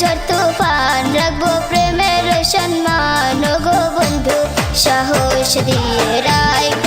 ঝড় তুফান রাখব প্রেমের সম্মান। গো বন্ধু সাহস দিয়ে রায়।